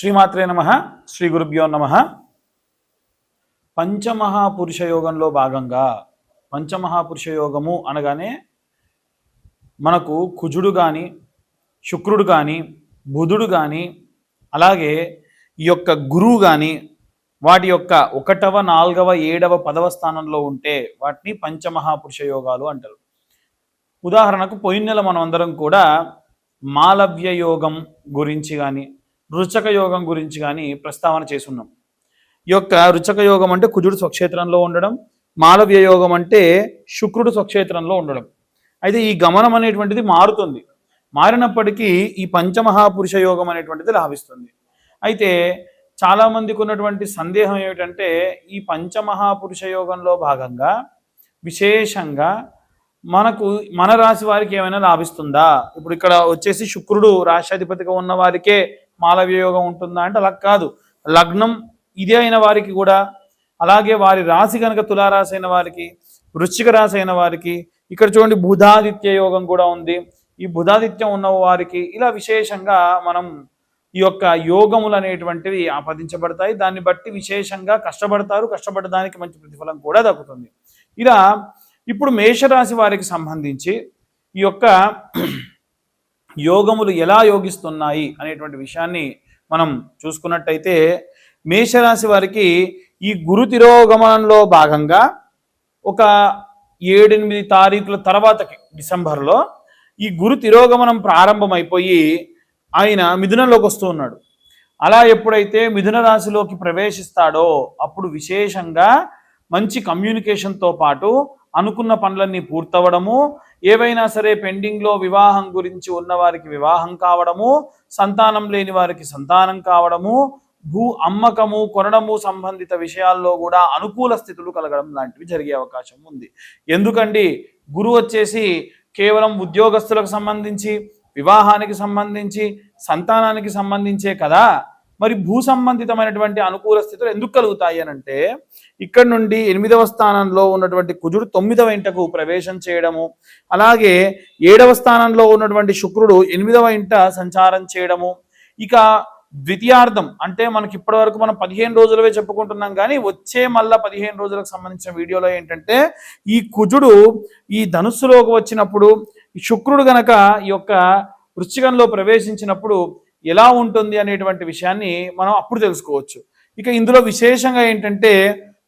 శ్రీమాత్రే నమ శ్రీ గురుభ్యో నమ. పంచమహాపురుష యోగంలో భాగంగా పంచమహాపురుష యోగము అనగానే మనకు కుజుడు కానీ శుక్రుడు కానీ బుధుడు కానీ అలాగే ఈ యొక్క గురువు కానీ వాటి యొక్క ఒకటవ నాలుగవ ఏడవ పదవ స్థానంలో ఉంటే వాటిని పంచమహాపురుష యోగాలు అంటారు. ఉదాహరణకు పోయిన నెల మనం అందరం కూడా మాలవ్య యోగం గురించి కానీ రుచక యోగం గురించి కానీ ప్రస్తావన చేసున్నాం. ఈ యొక్క రుచక యోగం అంటే కుజుడు స్వక్షేత్రంలో ఉండడం మాలవ్య యోగం అంటే శుక్రుడు స్వక్షేత్రంలో ఉండడం. అయితే ఈ గమనం అనేటువంటిది మారుతుంది. మారినప్పటికీ ఈ పంచమహాపురుష యోగం అనేటువంటిది లాభిస్తుంది. అయితే చాలామందికి ఉన్నటువంటి సందేహం ఏమిటంటే ఈ పంచమహాపురుష యోగంలో భాగంగా విశేషంగా మనకు మన రాశి వారికి ఏమైనా లాభిస్తుందా? ఇప్పుడు ఇక్కడ వచ్చేసి శుక్రుడు రాష్ట్రాధిపతిగా ఉన్న వారికే మాలవ్యయోగం ఉంటుందా అంటే అలా కాదు. లగ్నం ఇదే అయిన వారికి కూడా అలాగే వారి రాశి కనుక తులారాశి అయిన వారికి వృశ్చిక రాశి అయిన వారికి ఇక్కడ చూడండి బుధాదిత్య యోగం కూడా ఉంది. ఈ బుధాదిత్యం ఉన్న వారికి ఇలా విశేషంగా మనం ఈ యొక్క యోగములు అనేటువంటివి ఆపాదించబడతాయి. దాన్ని బట్టి విశేషంగా కష్టపడతారు కష్టపడడానికి మంచి ప్రతిఫలం కూడా దక్కుతుంది. ఇలా ఇప్పుడు మేషరాశి వారికి సంబంధించి ఈ యొక్క యోగములు ఎలా యోగిస్తున్నాయి అనేటువంటి విషయాన్ని మనం చూసుకున్నట్టయితే మేషరాశి వారికి ఈ గురు తిరోగమనంలో భాగంగా ఒక ఏడెనిమిది తారీఖుల తర్వాతకి డిసెంబర్లో ఈ గురు తిరోగమనం ప్రారంభమైపోయి ఆయన మిథునంలోకి వస్తూ ఉన్నాడు. అలా ఎప్పుడైతే మిథున రాశిలోకి ప్రవేశిస్తాడో అప్పుడు విశేషంగా మంచి కమ్యూనికేషన్తో పాటు అనుకున్న పనులన్నీ పూర్తవడము ఏవైనా సరే పెండింగ్లో వివాహం గురించి ఉన్నవారికి వివాహం కావడము సంతానం లేని వారికి సంతానం కావడము భూ అమ్మకము కొనడము సంబంధిత విషయాల్లో కూడా అనుకూల స్థితులు కలగడం లాంటివి జరిగే అవకాశం ఉంది. ఎందుకండి? గురువు వచ్చేసి కేవలం ఉద్యోగస్తులకు సంబంధించి వివాహానికి సంబంధించి సంతానానికి సంబంధించే కదా? మరి భూ సంబంధితమైనటువంటి అనుకూల స్థితులు ఎందుకు కలుగుతాయి అని అంటే ఇక్కడ నుండి ఎనిమిదవ స్థానంలో ఉన్నటువంటి కుజుడు తొమ్మిదవ ఇంటకు ప్రవేశం చేయడము అలాగే ఏడవ స్థానంలో ఉన్నటువంటి శుక్రుడు ఎనిమిదవ ఇంట సంచారం చేయడము ఇక ద్వితీయార్థం అంటే మనకి ఇప్పటి వరకు మనం పదిహేను రోజులవే చెప్పుకుంటున్నాం కానీ వచ్చే మళ్ళా పదిహేను రోజులకు సంబంధించిన వీడియోలో ఏంటంటే ఈ కుజుడు ఈ ధనుస్సులోకి వచ్చినప్పుడు శుక్రుడు గనక ఈ యొక్క వృశ్చికంలో ప్రవేశించినప్పుడు ఎలా ఉంటుంది అనేటువంటి విషయాన్ని మనం అప్పుడు తెలుసుకోవచ్చు. ఇక ఇందులో విశేషంగా ఏంటంటే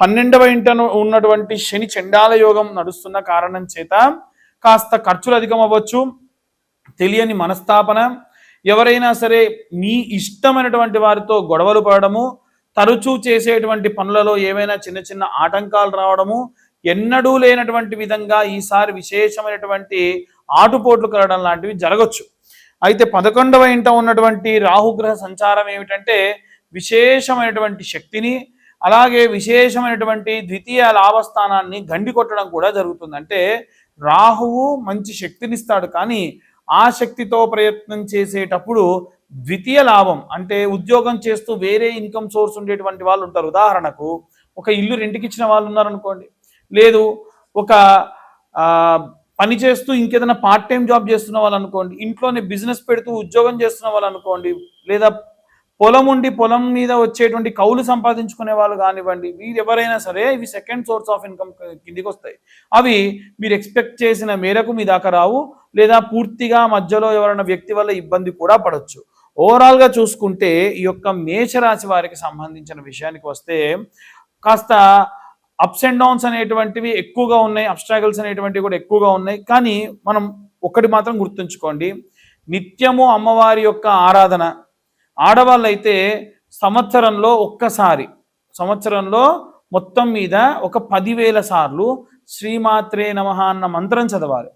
పన్నెండవ ఇంట ఉన్నటువంటి శని చండాల యోగం నడుస్తున్న కారణం చేత కాస్త ఖర్చులు అధికం అవ్వచ్చు తెలియని మనస్తాపన ఎవరైనా సరే మీ ఇష్టమైనటువంటి వారితో గొడవలు పడడము తరచూ చేసేటువంటి పనులలో ఏవైనా చిన్న చిన్న ఆటంకాలు రావడము ఎన్నడూ లేనటువంటి విధంగా ఈసారి విశేషమైనటువంటి ఆటుపోట్లు కలగడం లాంటివి జరగచ్చు. అయితే పదకొండవ ఇంట ఉన్నటువంటి రాహుగ్రహ సంచారం ఏమిటంటే విశేషమైనటువంటి శక్తిని అలాగే విశేషమైనటువంటి ద్వితీయ లాభస్థానాన్ని గండి కొట్టడం కూడా జరుగుతుంది. అంటే రాహువు మంచి శక్తినిస్తాడు కానీ ఆ శక్తితో ప్రయత్నం చేసేటప్పుడు ద్వితీయ లాభం అంటే ఉద్యోగం చేస్తూ వేరే ఇన్కమ్ సోర్స్ ఉండేటువంటి వాళ్ళు ఉంటారు. ఉదాహరణకు ఒక ఇల్లు రెంట్కి ఇచ్చిన వాళ్ళు ఉన్నారనుకోండి లేదు ఒక పని చేస్తూ ఇంకేదైనా పార్ట్ టైం జాబ్ చేస్తున్న వాళ్ళు అనుకోండి ఇంట్లోనే బిజినెస్ పెడుతూ ఉద్యోగం చేస్తున్న వాళ్ళు అనుకోండి లేదా పొలం ఉండి పొలం మీద వచ్చేటువంటి కౌలు సంపాదించుకునే వాళ్ళు కానివ్వండి వీరు ఎవరైనా సరే ఇవి సెకండ్ సోర్స్ ఆఫ్ ఇన్కమ్ కిందికి వస్తాయి. అవి మీరు ఎక్స్పెక్ట్ చేసిన మేరకు మీ దాకా రావు లేదా పూర్తిగా మధ్యలో ఎవరైనా వ్యక్తి వల్ల ఇబ్బంది కూడా పడవచ్చు ఓవరాల్గా చూసుకుంటే ఈ యొక్క మేషరాశి వారికి సంబంధించిన విషయానికి వస్తే కాస్త అప్స్ అండ్ డౌన్స్ అనేటువంటివి ఎక్కువగా ఉన్నాయి అబ్స్ట్రాగల్స్ అనేటువంటివి కూడా ఎక్కువగా ఉన్నాయి. కానీ మనం ఒకటి మాత్రం గుర్తుంచుకోండి నిత్యము అమ్మవారి యొక్క ఆరాధన. ఆడవాళ్ళైతే సంవత్సరంలో ఒక్కసారి సంవత్సరంలో మొత్తం మీద ఒక పదివేల సార్లు శ్రీమాత్రే నమ అన్న మంత్రం చదవాలి.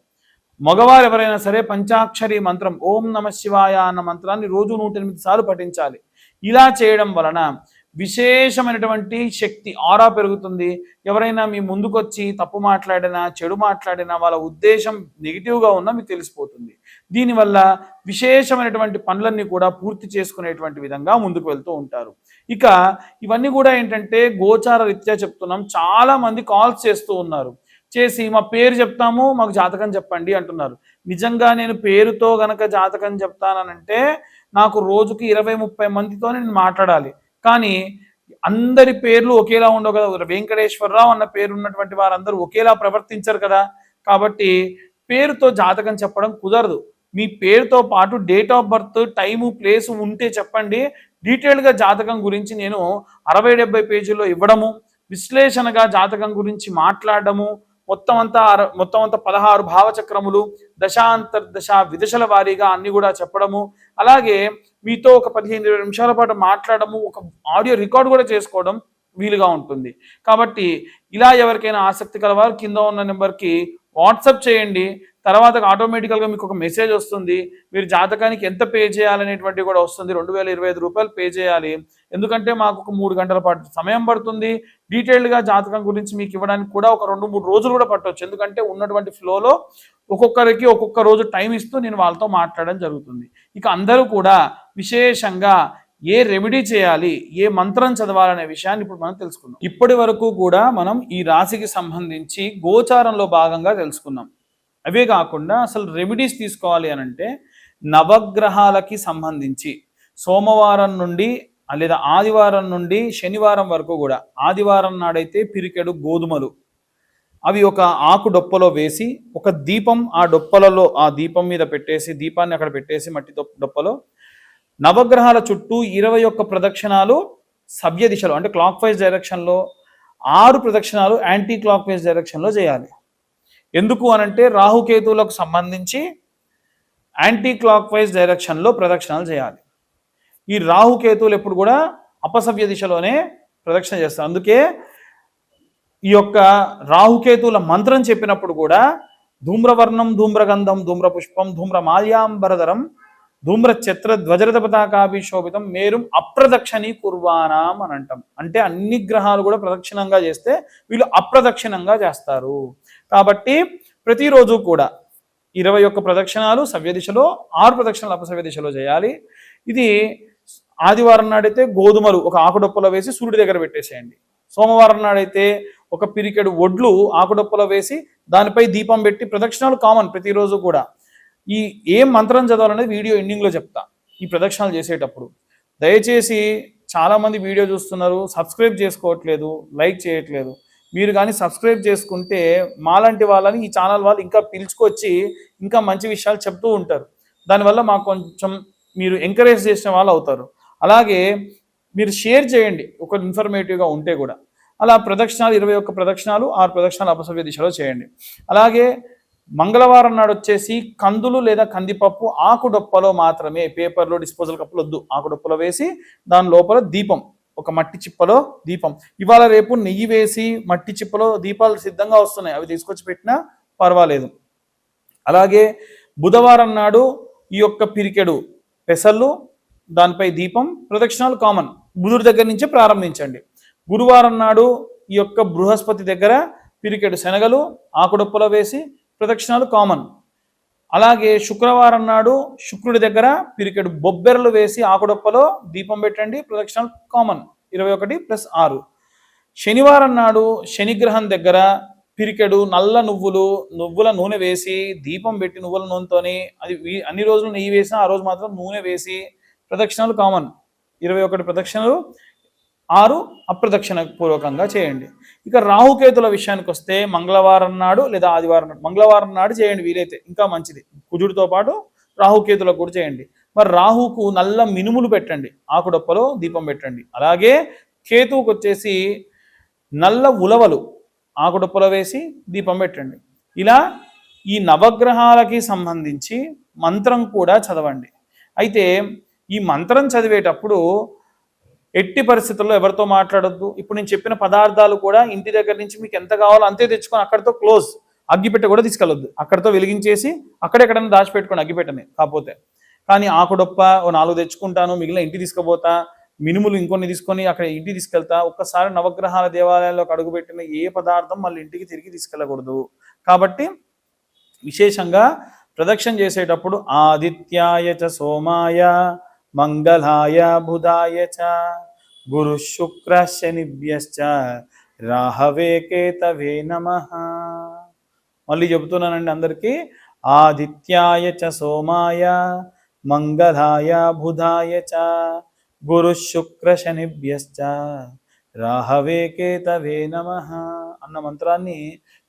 మగవారు ఎవరైనా సరే పంచాక్షరి మంత్రం ఓం నమ శివాయ అన్న మంత్రాన్ని రోజు నూట ఎనిమిది సార్లు పఠించాలి. ఇలా చేయడం వలన విశేషమైనటువంటి శక్తి ఆరా పెరుగుతుంది. ఎవరైనా మీ ముందుకొచ్చి తప్పు మాట్లాడినా చెడు మాట్లాడినా వాళ్ళ ఉద్దేశం నెగిటివ్గా ఉన్నా మీకు తెలిసిపోతుంది. దీనివల్ల విశేషమైనటువంటి పనులన్నీ కూడా పూర్తి చేసుకునేటువంటి విధంగా ముందుకు వెళ్తూ ఉంటారు. ఇక ఇవన్నీ కూడా ఏంటంటే గోచార రీత్యా చెప్తున్నాం. చాలామంది కాల్స్ చేస్తూ ఉన్నారు. చేసి మా పేరు చెప్తాము మాకు జాతకం చెప్పండి అంటున్నారు. నిజంగా నేను పేరుతో గనక జాతకం చెప్తానంటే నాకు రోజుకి ఇరవై ముప్పై మందితో నేను మాట్లాడాలి. కానీ అందరి పేర్లు ఒకేలా ఉండవు కదా. వెంకటేశ్వరరావు అన్న పేరు ఉన్నటువంటి వారందరూ ఒకేలా ప్రవర్తించరు కదా. కాబట్టి పేరుతో జాతకం చెప్పడం కుదరదు. మీ పేరుతో పాటు date of birth time place ఉంటే చెప్పండి. డీటెయిల్గా జాతకం గురించి నేను అరవై డెబ్బై పేజీల్లో ఇవ్వడము విశ్లేషణగా జాతకం గురించి మాట్లాడడము మొత్తం అంతా అర- మొత్తం అంతా పదహారు భావచక్రములు దశాంతర్దశ విదశల వారీగా అన్ని కూడా చెప్పడము. అలాగే మీతో ఒక పదిహేను ఇరవై నిమిషాల పాటు మాట్లాడము ఒక ఆడియో రికార్డ్ కూడా చేసుకోవడం వీలుగా ఉంటుంది. కాబట్టి ఇలా ఎవరికైనా ఆసక్తి కలవారు కింద ఉన్న నెంబర్కి వాట్సాప్ చేయండి. తర్వాత ఆటోమేటికల్గా మీకు ఒక మెసేజ్ వస్తుంది. మీరు జాతకానికి ఎంత పే చేయాలనేటువంటి కూడా వస్తుంది. రెండు వేల ఇరవై ఐదు రూపాయలు పే చేయాలి. ఎందుకంటే మాకు ఒక మూడు గంటల పాటు సమయం పడుతుంది. డీటెయిల్డ్గా జాతకం గురించి మీకు ఇవ్వడానికి కూడా ఒక రెండు మూడు రోజులు కూడా పట్టవచ్చు ఎందుకంటే ఉన్నటువంటి ఫ్లోలో ఒక్కొక్కరికి ఒక్కొక్క రోజు టైం ఇస్తూ నేను వాళ్ళతో మాట్లాడడం జరుగుతుంది. ఇక అందరూ కూడా విశేషంగా ఏ రెమెడీ చేయాలి ఏ మంత్రం చదవాలనే విషయాన్ని ఇప్పుడు మనం తెలుసుకుందాం. ఇప్పటి వరకు కూడా మనం ఈ రాశికి సంబంధించి గోచారంలో భాగంగా తెలుసుకున్నాం. అవే కాకుండా అసలు రెమెడీస్ తీసుకోవాలి అని అంటే నవగ్రహాలకి సంబంధించి సోమవారం నుండి లేదా ఆదివారం నుండి శనివారం వరకు కూడా ఆదివారం నాడైతే పిరికెడు గోధుమలు. అవి ఒక ఆకు డొప్పలో వేసి ఒక దీపం ఆ డొప్పలలో ఆ దీపం మీద పెట్టేసి దీపాన్ని అక్కడ పెట్టేసి మట్టి డొప్పలో నవగ్రహాల చుట్టూ ఇరవై ఒక్క ప్రదక్షిణాలు సవ్య దిశలో అంటే క్లాక్ వైజ్ డైరెక్షన్లో ఆరు ప్రదక్షిణాలు యాంటీ క్లాక్ వైజ్ డైరెక్షన్లో చేయాలి. ఎందుకు అనంటే రాహుకేతువులకు సంబంధించి యాంటీ క్లాక్ వైజ్ డైరెక్షన్లో ప్రదక్షిణాలు చేయాలి. ఈ రాహుకేతువులు ఎప్పుడు కూడా అపసవ్య దిశలోనే ప్రదక్షిణ చేస్తారు. అందుకే ఈ యొక్క రాహుకేతువుల మంత్రం చెప్పినప్పుడు కూడా ధూమ్రవర్ణం ధూమ్రగంధం ధూమ్రపుష్పం ధూమ్రమాల్యాంబరధరం ధూమ్ర చిత్ర ధ్వజరథ పతాకాభిశోభితం మేరుం అప్రదక్షిణీ కుర్వానాం అని అంటాం. అంటే అన్ని గ్రహాలు కూడా ప్రదక్షిణంగా చేస్తే వీళ్ళు అప్రదక్షిణంగా చేస్తారు. కాబట్టి ప్రతిరోజు కూడా ఇరవై ఒక్క ప్రదక్షిణాలు సవ్య దిశలో ఆరు ప్రదక్షిణాలు అపసవ్య దిశలో చేయాలి. ఇది ఆదివారం నాడైతే గోధుమలు ఒక ఆకుడొప్పలో వేసి సూర్యుడి దగ్గర పెట్టేసేయండి. సోమవారం నాడైతే ఒక పిరికెడు ఒడ్లు ఆకుడొప్పలో వేసి దానిపై దీపం పెట్టి ప్రదక్షిణాలు కామన్ ప్రతిరోజు కూడా. ఈ ఏం మంత్రం చదవాలనేది వీడియో ఎండింగ్లో చెప్తా ఈ ప్రదక్షిణాలు చేసేటప్పుడు. దయచేసి చాలామంది వీడియో చూస్తున్నారు సబ్స్క్రైబ్ చేసుకోవట్లేదు లైక్ చేయట్లేదు. మీరు కానీ సబ్స్క్రైబ్ చేసుకుంటే మాలాంటి వాళ్ళని ఈ ఛానల్ వాళ్ళు ఇంకా పిలుచుకొచ్చి ఇంకా మంచి విషయాలు చెప్తూ ఉంటారు. దానివల్ల మాకు కొంచెం మీరు ఎంకరేజ్ చేసిన వాళ్ళు అవుతారు. అలాగే మీరు షేర్ చేయండి ఒక ఇన్ఫర్మేటివ్గా ఉంటే కూడా. అలా ప్రదక్షిణాలు ఇరవై ఒక్క ప్రదక్షిణాలు ఆరు ప్రదక్షిణాలు అపసవ్య దిశలో చేయండి. అలాగే మంగళవారం నాడు వచ్చేసి కందులు లేదా కందిపప్పు ఆకుడొప్పలో మాత్రమే పేపర్లో డిస్పోజల్ కప్పులు వద్దు ఆకుడొప్పలో వేసి దాని లోపల దీపం ఒక మట్టి చిప్పలో దీపం. ఇవాళ రేపు నెయ్యి వేసి మట్టి చిప్పలో దీపాలు సిద్ధంగా వస్తున్నాయి. అవి తీసుకొచ్చి పెట్టినా పర్వాలేదు. అలాగే బుధవారం నాడు ఈ యొక్క పిరికెడు పెసళ్ళు దానిపై దీపం ప్రదక్షిణాలు కామన్ బుధుడి దగ్గర నుంచే ప్రారంభించండి. గురువారం నాడు ఈ యొక్క బృహస్పతి దగ్గర పిరికెడు శనగలు ఆకుడొప్పలో వేసి ప్రదక్షిణాలు కామన్ అలాగే శుక్రవారం నాడు శుక్రుడి దగ్గర పిరికెడు బొబ్బెరలు వేసి ఆకుడొప్పలో దీపం పెట్టండి. ప్రదక్షిణాలు కామన్. ఇరవై ఒకటి ప్లస్ ఆరు. శనివారం నాడు శనిగ్రహం దగ్గర పిరికెడు నల్ల నువ్వులు నువ్వుల నూనె వేసి దీపం పెట్టి నువ్వుల నూనెతోని అది అన్ని రోజులు నెయ్యి వేసినా ఆ రోజు మాత్రం నూనె వేసి ప్రదక్షిణలు కామన్. ఇరవై ఒకటి ప్రదక్షిణలు. ఆరు అప్రదక్షిణ పూర్వకంగా చేయండి. ఇక రాహుకేతుల విషయానికి వస్తే మంగళవారం నాడు లేదా ఆదివారం నాడు మంగళవారం నాడు చేయండి వీలైతే ఇంకా మంచిది. కుజుడితో పాటు రాహుకేతులకు కూడా చేయండి. మరి రాహుకు నల్ల మినుములు పెట్టండి ఆకుడొప్పలో దీపం పెట్టండి. అలాగే కేతువుకు వచ్చేసి నల్ల ఉలవలు ఆకుడొప్పలో వేసి దీపం పెట్టండి. ఇలా ఈ నవగ్రహాలకి సంబంధించి మంత్రం కూడా చదవండి. అయితే ఈ మంత్రం చదివేటప్పుడు ఎట్టి పరిస్థితుల్లో ఎవరితో మాట్లాడొద్దు. ఇప్పుడు నేను చెప్పిన పదార్థాలు కూడా ఇంటి దగ్గర నుంచి మీకు ఎంత కావాలో అంతే తెచ్చుకొని అక్కడితో క్లోజ్ అగ్గిపెట్టె కూడా తీసుకెళ్ళొద్దు. అక్కడితో వెలిగించేసి అక్కడెక్కడన్నా దాచిపెట్టుకోండి అగ్గిపెట్టని కాకపోతే. కానీ ఆకుడొప్ప ఓ నాలుగు తెచ్చుకుంటాను మిగిలిన ఇంటి తీసుకుపోతా మినుములు ఇంకొన్ని తీసుకొని అక్కడ ఇంటికి తీసుకెళ్తా ఒక్కసారి నవగ్రహాల దేవాలయాల్లోకి అడుగుపెట్టిన ఏ పదార్థం మళ్ళీ ఇంటికి తిరిగి తీసుకెళ్ళకూడదు. కాబట్టి విశేషంగా ప్రదక్షిణ చేసేటప్పుడు ఆదిత్యాయ చ సోమాయ మంగళాయ బుధాయ చ. గురు శుక్ర శనిభ్యశ్చ రాహవే కేతవే నమ. మళ్ళీ చెబుతున్నానండి అందరికీ ఆదిత్యాయ చ సోమాయ మంగళాయ బుధాయ చ గురు శుక్ర శనిభ్యశ్చ రాహవే కేతవే నమ అన్న మంత్రాన్ని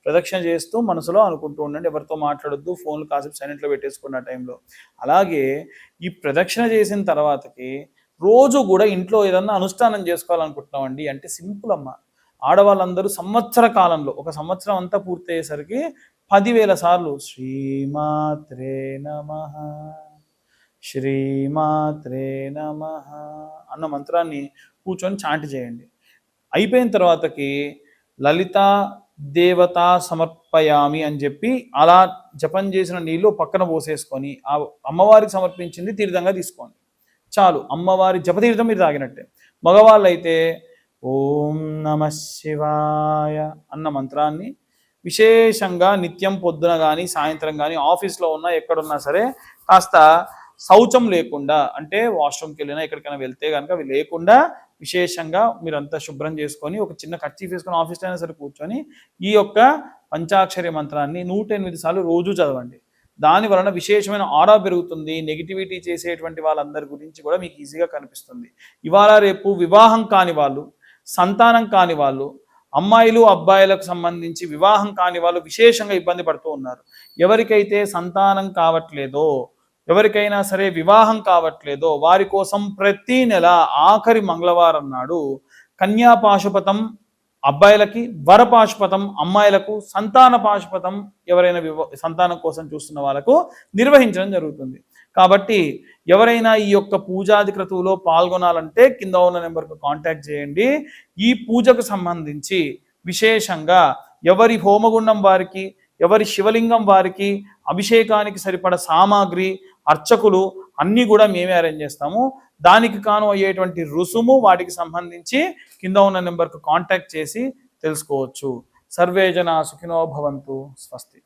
ప్రదక్షిణ చేస్తూ మనసులో అనుకుంటూ ఉండండి. ఎవరితో మాట్లాడొద్దు ఫోన్లు కాసేపు సైలెంట్లో పెట్టేసుకున్న టైంలో. అలాగే ఈ ప్రదక్షిణ చేసిన తర్వాతకి రోజు కూడా ఇంట్లో ఏదన్నా అనుష్ఠానం చేసుకోవాలనుకుంటున్నామండి అంటే సింపుల్ అమ్మ. ఆడవాళ్ళందరూ సంవత్సర కాలంలో ఒక సంవత్సరం అంతా పూర్తయ్యేసరికి పదివేల సార్లు శ్రీమాత్రే నమ శ్రీమాత్రే నమ అన్న మంత్రాన్ని కూర్చొని చాంటి చేయండి. అయిపోయిన తర్వాతకి లలిత దేవత సమర్పయామి అని చెప్పి అలా జపం చేసిన నీళ్ళు పక్కన పోసేసుకొని ఆ అమ్మవారికి సమర్పించింది తీర్థంగా తీసుకోండి. చాలు అమ్మవారి జపతీర్థం మీరు తాగినట్టే. మగవాళ్ళు అయితే ఓం నమ శివాయ అన్న మంత్రాన్ని విశేషంగా నిత్యం పొద్దున కానీ సాయంత్రం కానీ ఆఫీస్లో ఉన్నా ఎక్కడున్నా సరే కాస్త శౌచం లేకుండా అంటే వాష్రూమ్కి వెళ్ళినా ఎక్కడికైనా వెళ్తే కనుక అవి లేకుండా విశేషంగా మీరంతా శుభ్రం చేసుకొని ఒక చిన్న కర్చీఫ్ వేసుకొని ఆఫీస్లో అయినా సరే కూర్చొని ఈ యొక్క పంచాక్షరి మంత్రాన్ని నూట ఎనిమిది సార్లు రోజు చదవండి. దాని వలన విశేషమైన ఆరా పెరుగుతుంది. నెగిటివిటీ చేసేటువంటి వాళ్ళందరి గురించి కూడా మీకు ఈజీగా కనిపిస్తుంది. ఇవాళ రేపు వివాహం కాని వాళ్ళు సంతానం కాని వాళ్ళు అమ్మాయిలు అబ్బాయిలకు సంబంధించి వివాహం కాని వాళ్ళు విశేషంగా ఇబ్బంది పడుతూ ఉన్నారు. ఎవరికైతే సంతానం కావట్లేదో ఎవరికైనా సరే వివాహం కావట్లేదో వారి కోసం ప్రతి నెల ఆఖరి మంగళవారం నాడు కన్యా పాశుపతం అబ్బాయిలకి వరపాశుపతం అమ్మాయిలకు సంతాన పాశుపతం ఎవరైనా వివ సంతానం కోసం చూస్తున్న వాళ్ళకు నిర్వహించడం జరుగుతుంది. కాబట్టి ఎవరైనా ఈ యొక్క పూజాది క్రతువులో పాల్గొనాలంటే కింద ఉన్న నెంబర్కు కాంటాక్ట్ చేయండి. ఈ పూజకు సంబంధించి విశేషంగా ఎవరి హోమగుండం వారికి ఎవరి శివలింగం వారికి అభిషేకానికి సరిపడ సామాగ్రి అర్చకులు అన్నీ కూడా మేమే అరేంజ్ చేస్తాము. దానికి కాను అయ్యేటువంటి రుసుము వాటికి సంబంధించి కింద ఉన్న నెంబర్కు కాంటాక్ట్ చేసి తెలుసుకోవచ్చు. సర్వే జన సుఖినో భవంతు. స్వస్తి.